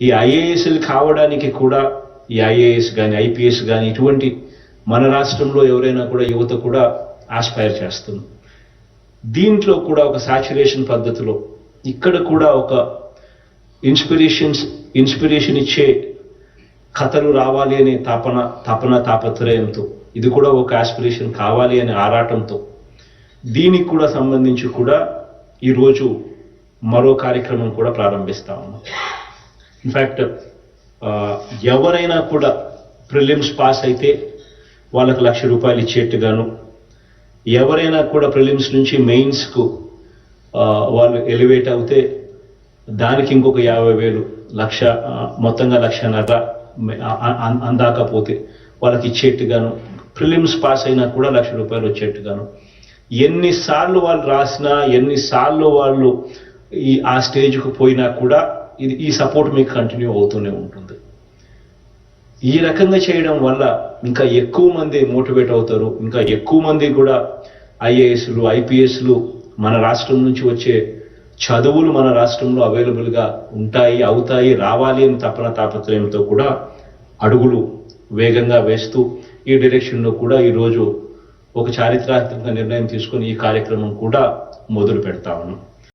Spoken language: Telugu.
ఈ ఐఏఎస్లు కావడానికి కూడా ఈ ఐఏఎస్ కానీ ఐపీఎస్ కానీ ఇటువంటి మన రాష్ట్రంలో ఎవరైనా కూడా యువత కూడా ఆస్పైర్ చేస్తుంది. దీంట్లో కూడా ఒక సాచురేషన్ పద్ధతిలో ఇక్కడ కూడా ఒక ఇన్స్పిరేషన్స్ ఇన్స్పిరేషన్ ఇచ్చే కథలు రావాలి అనే తపన తపన తాపత్రయంతో ఇది కూడా ఒక ఆస్పిరేషన్ కావాలి అనే ఆరాటంతో దీనికి కూడా సంబంధించి కూడా ఈరోజు మరో కార్యక్రమం కూడా ప్రారంభిస్తా ఉన్నాం. ఇన్ఫ్యాక్ట్ ఎవరైనా కూడా ప్రిలిమ్స్ పాస్ అయితే వాళ్ళకు లక్ష రూపాయలు ఇచ్చేట్టుగాను ఎవరైనా కూడా ప్రిలిమ్స్ నుంచి మెయిన్స్కు వాళ్ళు ఎలివేట్ అవుతే దానికి ఇంకొక యాభై వేలు లక్ష మొత్తంగా లక్షన్నర మే- అందాకపోతే వాళ్ళకి ఇచ్చేట్టుగాను ప్రిలిమ్స్ పాస్ అయినా కూడా లక్ష రూపాయలు వచ్చేట్టుగాను. ఎన్నిసార్లు వాళ్ళు రాసినా ఎన్నిసార్లు వాళ్ళు ఈ ఆ స్టేజ్కు పోయినా కూడా ఇది ఈ సపోర్ట్ మీకు కంటిన్యూ అవుతూనే ఉంటుంది. ఈ రకంగా చేయడం వల్ల ఇంకా ఎక్కువ మంది మోటివేట్ అవుతారు. ఇంకా ఎక్కువ మంది కూడా ఐఏఎస్లు ఐపీఎస్లు మన రాష్ట్రం నుంచి వచ్చే చదువులు మన రాష్ట్రంలో అవైలబుల్గా ఉంటాయి అవుతాయి రావాలి అని తపన తాపత్రయంతో కూడా అడుగులు వేగంగా వేస్తూ ఈ డైరెక్షన్లో కూడా ఈరోజు ఒక చారిత్రాత్మక నిర్ణయం తీసుకొని ఈ కార్యక్రమం కూడా మొదలు పెడతా ఉన్నాం.